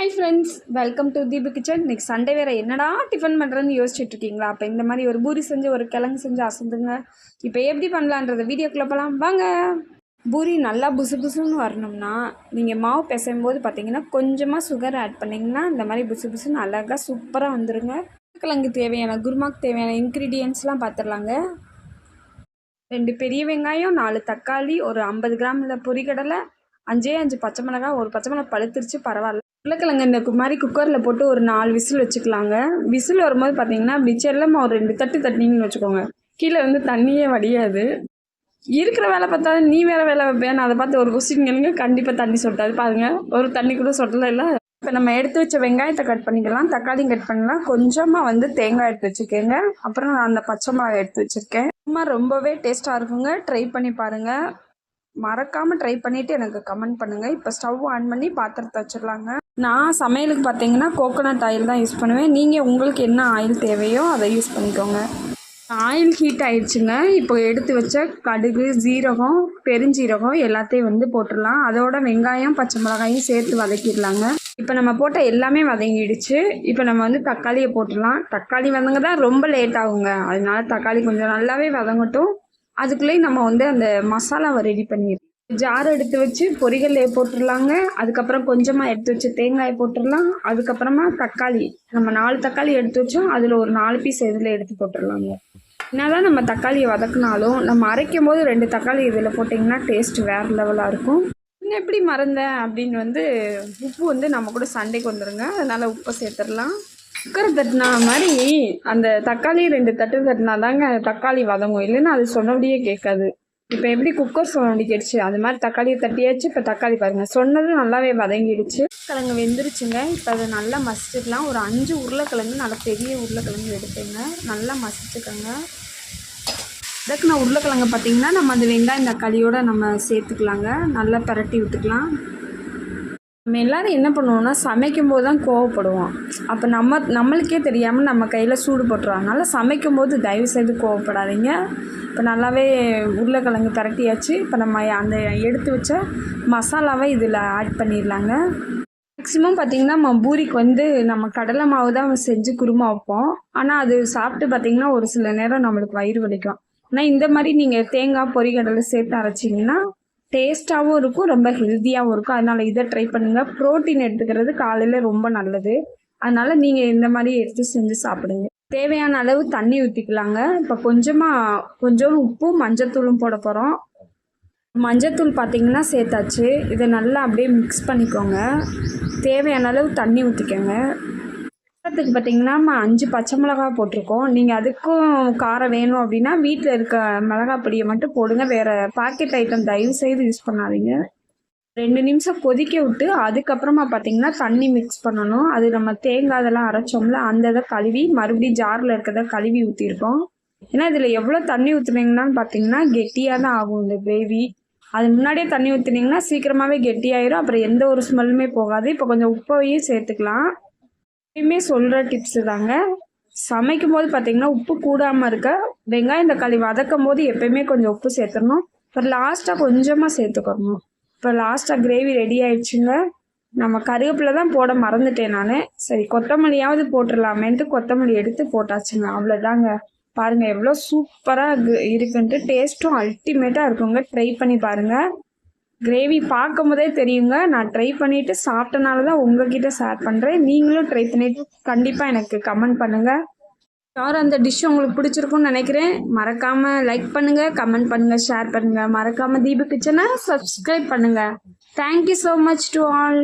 Hi friends welcome to Deepu kitchen இன்றைக்கி Sunday வேறு என்னடா டிஃபன் பண்ணுறதுன்னு யோசிச்சுட்டு இருக்கீங்களா அப்போ இந்த மாதிரி ஒரு பூரி செஞ்சு ஒரு கிழங்கு செஞ்சு அசந்துங்க இப்போ எப்படி பண்ணலான்றத வீடியோக்குள்ளே போகலாம் வாங்க. பூரி நல்லா புசு புசுன்னு வரணும்னா நீங்கள் மாவு பிசையும் போது பார்த்தீங்கன்னா கொஞ்சமாக சுகர் ஆட் பண்ணிங்கன்னா இந்த மாதிரி புசு புசுன்னு அழகாக சூப்பராக வந்துடுங்க கிழங்கு தேவையான குருமாக்கு தேவையான இன்க்ரீடியன்ஸ்லாம் பார்த்துடலாங்க ரெண்டு பெரிய வெங்காயம் நாலு தக்காளி ஒரு ஐம்பது கிராமில் பொரிக்கடலை அஞ்சே அஞ்சு பச்சை மிளகாய் ஒரு பச்சை மிளகாய் பழுத்துருச்சு பரவாயில்ல. உருளைக்கிழங்கு இந்த மாதிரி குக்கரில் போட்டு ஒரு நாலு விசில் வச்சுக்கலாங்க. விசில் வரும்போது பார்த்தீங்கன்னா அப்படி செல்லமாக ஒரு ரெண்டு தட்டு தட்டினீங்கன்னு வச்சுக்கோங்க. கீழே வந்து தண்ணியே வடியாது. இருக்கிற வேலை பார்த்தா நீ வேறு வேலை வைப்பேன். அதை பார்த்து ஒரு கொஸ்டின் கேளுங்க. கண்டிப்பாக தண்ணி சொட்டாது பாருங்க. ஒரு தண்ணி கூட சொட்டலை இல்லை. இப்போ நம்ம எடுத்து வச்ச வெங்காயத்தை கட் பண்ணிக்கலாம். தக்காளியும் கட் பண்ணலாம். கொஞ்சமாக வந்து தேங்காய் எடுத்து வச்சுக்கோங்க. அப்புறம் நான் அந்த பச்சை மிளகாய் எடுத்து வச்சுருக்கேன். சும்மா ரொம்பவே டேஸ்ட்டாக இருக்குங்க. ட்ரை பண்ணி பாருங்கள் மறக்காமல் ட்ரை பண்ணிவிட்டு எனக்கு கமெண்ட் பண்ணுங்கள் இப்போ ஸ்டவ் ஆன் பண்ணி பாத்திரத்தை வச்சிடலாங்க. நான் சமையலுக்கு பார்த்தீங்கன்னா கோகோனட் ஆயில் தான் யூஸ் பண்ணுவேன். நீங்கள் உங்களுக்கு என்ன ஆயில் தேவையோ அதை யூஸ் பண்ணிக்கோங்க. ஆயில் ஹீட் ஆயிடுச்சுங்க. இப்போ எடுத்து வச்ச கடுகு ஜீரகம் பெருஞ்சீரகம் எல்லாத்தையும் வந்து போட்டுடலாம். அதோட வெங்காயம் பச்சை மிளகாயும் சேர்த்து வதக்கிடலாங்க. இப்போ நம்ம போட்ட எல்லாமே வதங்கிடுச்சு. இப்போ நம்ம வந்து தக்காளியை போட்டுடலாம். தக்காளி வதங்க தான் ரொம்ப லேட் ஆகுங்க. அதனால தக்காளி கொஞ்சம் நல்லாவே வதங்கட்டும். அதுக்குள்ளேயும் நம்ம வந்து அந்த மசாலாவை ரெடி பண்ணிடலாம். ஜார் எடுத்து வச்சு பொரிகள் போட்டுடலாங்க. அதுக்கப்புறம் கொஞ்சமாக எடுத்து வச்சு தேங்காய் போட்டுடலாம். அதுக்கப்புறமா தக்காளி. நம்ம நாலு தக்காளி எடுத்து வச்சோம். அதில் ஒரு நாலு பீஸ் இதில் எடுத்து போட்டுடலாங்க. என்னதான் நம்ம தக்காளியை வதக்குனாலும் நம்ம அரைக்கும் போது ரெண்டு தக்காளி இதில் போட்டிங்கன்னா டேஸ்ட் வேறு லெவலாக இருக்கும். இன்னும் எப்படி மறந்தேன் அப்படின்னு வந்து உப்பு வந்து நம்ம கூட சண்டைக்கு வந்துடுங்க அதனால் உப்பை சேர்த்துடலாம். குக்கர் தட்டினா மாதிரி அந்த தக்காளி ரெண்டு தட்டு தட்டினா தாங்க தக்காளி வதங்கும். இல்லைன்னா அது சொன்னபடியே கேட்காது. இப்போ எப்படி குக்கர் சுரண்டிக்கிடுச்சு அது மாதிரி தக்காளியை தட்டியாச்சு இப்போ தக்காளி பாருங்கள் சொன்னது நல்லாவே வதங்கிடுச்சு. கிழங்கு வெந்துருச்சுங்க. இப்போ அதை நல்லா மசிச்சுக்கலாம் ஒரு அஞ்சு உருளைக்கிழங்கு நல்லா பெரிய உருளைக்கிழங்கு எடுத்துங்க. நல்லா மசிச்சுக்கோங்க. இதுக்கு நான் உருளைக்கிழங்கு பார்த்தீங்கன்னா நம்ம அந்த வெங்காயம் தக்காளியோடு நம்ம சேர்த்துக்கலாங்க. நல்லா பரட்டி விட்டுக்கலாம். நம்ம எல்லாரும் என்ன பண்ணுவோம்னா சமைக்கும் போது தான் கோவப்படுவோம். அப்போ நம்ம நம்மளுக்கே தெரியாமல் நம்ம கையில் சூடு போட்டுருவோம் அதனால் சமைக்கும் போது தயவு செய்து கோவப்படாதீங்க. இப்போ நல்லாவே உருளைக்கிழங்கு பரட்டியாச்சு. இப்போ நம்ம அந்த எடுத்து வச்ச மசாலாவை இதில் ஆட் பண்ணிடலாங்க. மேக்ஸிமம் பார்த்திங்கன்னா நம்ம பூரிக்கு வந்து நம்ம கடலை மாவு தான் செஞ்சு குருமா வைப்போம். ஆனால் அது சாப்பிட்டு பார்த்திங்கன்னா ஒரு சில நேரம் நம்மளுக்கு வயிறு வலிக்கும். ஆனால் இந்த மாதிரி நீங்கள் தேங்காய் பொறிகடலை சேர்த்து அரைச்சிங்கன்னா டேஸ்ட்டாகவும் இருக்கும் ரொம்ப ஹெல்த்தியாகவும் இருக்கும். அதனால் இதை ட்ரை பண்ணுங்கள் ப்ரோட்டீன் எடுத்துக்கிறது காலையில் ரொம்ப நல்லது. அதனால் நீங்கள் இந்த மாதிரி எடுத்து செஞ்சு சாப்பிடுங்க. தேவையான அளவு தண்ணி ஊற்றிக்கலாங்க இப்போ கொஞ்சமாக கொஞ்சம் உப்பும் மஞ்சத்தூளும் போட போகிறோம் மஞ்சத்தூள் பார்த்தீங்கன்னா சேர்த்தாச்சு. இதை நல்லா அப்படியே மிக்ஸ் பண்ணிக்கோங்க. தேவையான அளவு தண்ணி ஊற்றிக்கோங்க காரத்துக்கு பார்த்தீங்கன்னா நம்ம அஞ்சு பச்சை மிளகா போட்டிருக்கோம். நீங்கள் அதுக்கும் காரம் வேணும் அப்படின்னா வீட்டில் இருக்க மிளகாய் பொடியை மட்டும் போடுங்க. வேறு பாக்கெட் ஐட்டம் தயவு செய்து யூஸ் பண்ணாதீங்க. ரெண்டு நிமிஷம் கொதிக்க விட்டு அதுக்கப்புறமா பார்த்தீங்கன்னா தண்ணி மிக்ஸ் பண்ணணும். அது நம்ம தேங்காய் இதெல்லாம் அரைச்சோம்ல அந்த இதை கழுவி மறுபடியும் ஜாரில் இருக்கிறத கழுவி ஊற்றிருக்கோம் ஏன்னா இதில் எவ்வளோ தண்ணி ஊற்றுனீங்கன்னு பார்த்தீங்கன்னா கெட்டியாக தான் ஆகும் இந்த கிரேவி அது முன்னாடியே தண்ணி ஊற்றுனீங்கன்னா சீக்கிரமாகவே கெட்டியாயிரும். அப்புறம் எந்த ஒரு ஸ்மெல்லுமே போகாது. இப்போ கொஞ்சம் உப்பையும் சேர்த்துக்கலாம். எப்பயுமே சொல்கிற டிப்ஸு தாங்க. சமைக்கும் போது பார்த்தீங்கன்னா உப்பு கூடாமல் இருக்க வெங்காயம் தக்காளி வதக்கும் போது எப்பயுமே கொஞ்சம் உப்பு சேர்த்துடணும். இப்போ லாஸ்ட்டாக கொஞ்சமாக சேர்த்துக்கணும். இப்போ லாஸ்ட்டாக கிரேவி ரெடி ஆயிடுச்சுங்க. நம்ம கருவேப்பில தான் போட மறந்துட்டேன் நான். சரி கொத்தமல்லியாவது போட்டுடலாமேன்ட்டு கொத்தமல்லி எடுத்து போட்டாச்சுங்க. அவ்வளோதாங்க பாருங்கள் எவ்வளோ சூப்பராக இருக்குன்ட்டு டேஸ்ட்டும் அல்டிமேட்டாக இருக்குங்க. ட்ரை பண்ணி பாருங்கள் கிரேவி பார்க்கும் போதே தெரியுங்க. நான் ட்ரை பண்ணிவிட்டு சாப்பிட்டனால தான் உங்ககிட்ட ஷேர் பண்ணுறேன் நீங்களும் ட்ரை பண்ணிவிட்டு கண்டிப்பாக எனக்கு கமெண்ட் பண்ணுங்கள் யாரும் அந்த டிஷ் உங்களுக்கு பிடிச்சிருக்குன்னு நினைக்கிறேன்? மறக்காமல் லைக் பண்ணுங்கள் கமெண்ட் பண்ணுங்கள் ஷேர் பண்ணுங்கள் மறக்காமல் தீபு கிச்சனை சப்ஸ்கிரைப் பண்ணுங்கள் thank you so much to all